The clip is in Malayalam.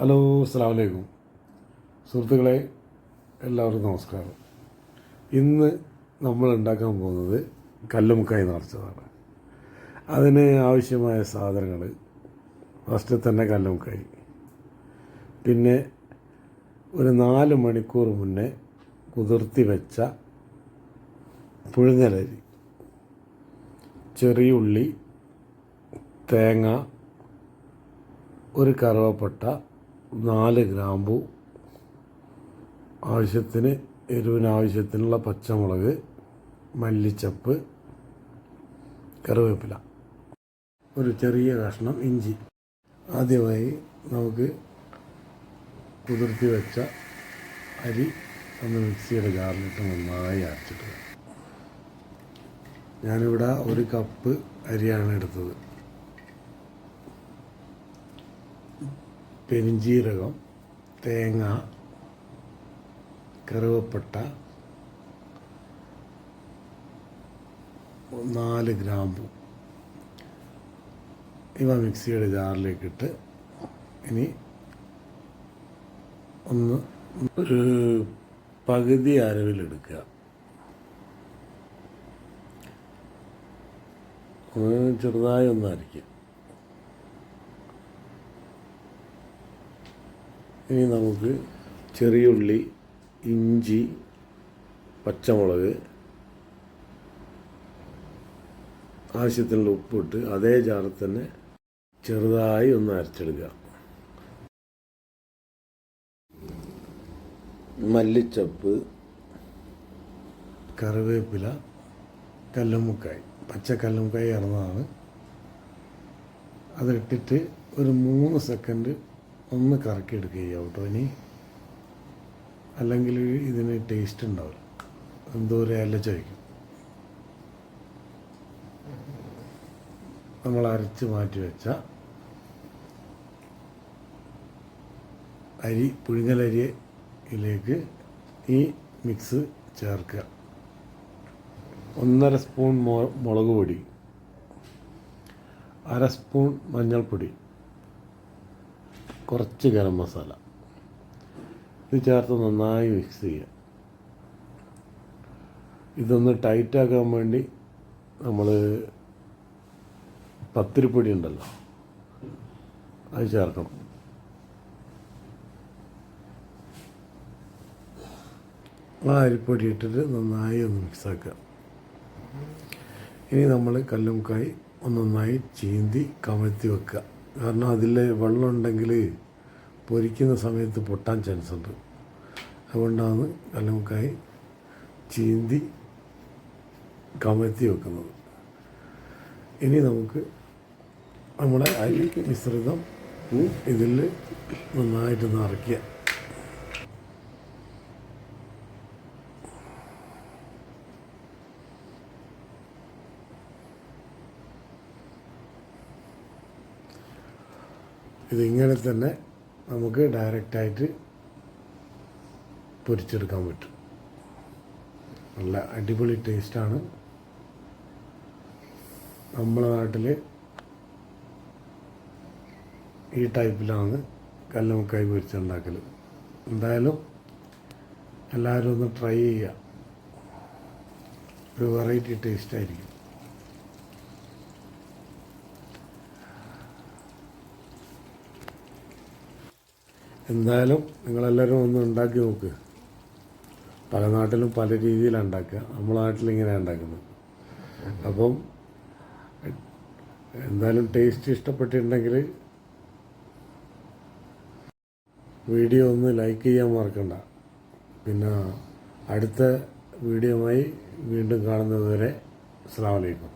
ഹലോ അസ്സാം വലൈക്കും സുഹൃത്തുക്കളെ എല്ലാവർക്കും നമസ്കാരം. ഇന്ന് നമ്മൾ ഉണ്ടാക്കാൻ പോകുന്നത് കല്ലുമുക്കായി നിറച്ചതാണ്. അതിന് ആവശ്യമായ സാധനങ്ങൾ ഫസ്റ്റ് തന്നെ കല്ലുമുക്കായി. പിന്നെ ഒരു നാല് മണിക്കൂർ മുന്നേ കുതിർത്തി വെച്ച പുഴുങ്ങലരി ചെറിയ ഉള്ളി തേങ്ങ ഒരു കറുവപ്പട്ട നാല് ഗ്രാമ്പു ആവശ്യത്തിന് എരിവിനാവശ്യത്തിനുള്ള പച്ചമുളക് മല്ലിച്ചപ്പ് കറിവേപ്പില. ഒരു ചെറിയ കഷ്ണം ഇഞ്ചി. ആദ്യമായി നമുക്ക് കുതിർത്തി വെച്ച അരി ഒന്ന് മിക്സിയുടെ ജാറിലിട്ട് നന്നായി അരച്ചിട്ട് ഞാനിവിടെ ഒരു കപ്പ് അരിയാണ് എടുത്തത്. പെരിഞ്ചീരകം തേങ്ങ കറുവപ്പട്ട നാല് ഗ്രാമ്പു. ഇവ മിക്സിയുടെ ജാറിലേക്കിട്ട് ഇനി ഒന്ന് ഒരു പകുതി അരവിലെടുക്കുക. ചെറുതായി ഒന്ന് അരയ്ക്കുക. ഇനി നമുക്ക് ചെറിയ ഉള്ളി ഇഞ്ചി പച്ചമുളക് ആവശ്യത്തിനുള്ള ഉപ്പിട്ട് അതേ ജാറിൽ തന്നെ ചെറുതായി ഒന്ന് അരച്ചെടുക്കുക. മല്ലിച്ചപ്പ് കറിവേപ്പില കല്ലുമുക്കായി പച്ച കല്ലുമുക്കായി ഇറന്നതാണ്. അതിട്ടിട്ട് ഒരു മൂന്ന് സെക്കൻഡ് ഒന്ന് കറക്കി എടുക്കുക കേട്ടോ ഇനി. അല്ലെങ്കിൽ ഇതിന് ടേസ്റ്റ് ഉണ്ടാവില്ല. എന്തോ ഒരു അല്ല ചോദിക്കും നമ്മൾ അരച്ച് മാറ്റി വെച്ച അരി പുഴുങ്ങലരിയിലേക്ക് ഈ മിക്സ് ചേർക്കുക. ഒന്നര സ്പൂൺ മുളക് പൊടി അര സ്പൂൺ മഞ്ഞൾപ്പൊടി കുറച്ച് ഗരം മസാല. ഇത് ചേർത്ത് നന്നായി മിക്സ് ചെയ്യുക. ഇതൊന്ന് ടൈറ്റാക്കാൻ വേണ്ടി നമ്മൾ പത്തിരിപ്പൊടി ഉണ്ടല്ലോ അത് ചേർക്കണം. ആ അരിപ്പൊടി ഇട്ടിട്ട് നന്നായി ഒന്ന് മിക്സാക്കുക ഇനി നമ്മൾ കല്ലുമുക്കായി ഒന്നൊന്നായി ചീന്തി കമഴ്ത്തി വെക്കുക. കാരണം അതിൽ വെള്ളമുണ്ടെങ്കിൽ പൊരിക്കുന്ന സമയത്ത് പൊട്ടാൻ ചാൻസ് ഉണ്ട്. അതുകൊണ്ടാണ് കല്ലുമുക്കായി ചീന്തി കമഴ്ത്തി വെക്കുന്നത്. ഇനി നമുക്ക് നമ്മുടെ അരി മിശ്രിതം ഇതിൽ നന്നായിട്ട് നിറയ്ക്കുക ഇതിങ്ങനെ തന്നെ നമുക്ക് ഡയറക്റ്റായിട്ട് പൊരിച്ചെടുക്കാൻ പറ്റും. നല്ല അടിപൊളി ടേസ്റ്റാണ് നമ്മളെ നാട്ടിൽ ഈ ടൈപ്പിലാണ് കല്ലുമുക്കായി പൊരിച്ചുണ്ടാക്കൽ എന്തായാലും എല്ലാവരും ഒന്ന് ട്രൈ ചെയ്യുക. ഒരു വെറൈറ്റി ടേസ്റ്റ് ആയിരിക്കും. എന്തായാലും നിങ്ങളെല്ലാവരും ഒന്ന് ഉണ്ടാക്കി നോക്ക്. പല നാട്ടിലും പല രീതിയിലാണ് ഉണ്ടാക്കുക. നമ്മളെ നാട്ടിലിങ്ങനെയാണ് ഉണ്ടാക്കുന്നത്. അപ്പം എന്തായാലും ടേസ്റ്റ് ഇഷ്ടപ്പെട്ടിട്ടുണ്ടെങ്കിൽ വീഡിയോ ഒന്ന് ലൈക്ക് ചെയ്യാൻ മറക്കണ്ട. പിന്നെ അടുത്ത വീഡിയോയുമായി വീണ്ടും കാണുന്നതുവരെ അസ്സാം വലൈക്കും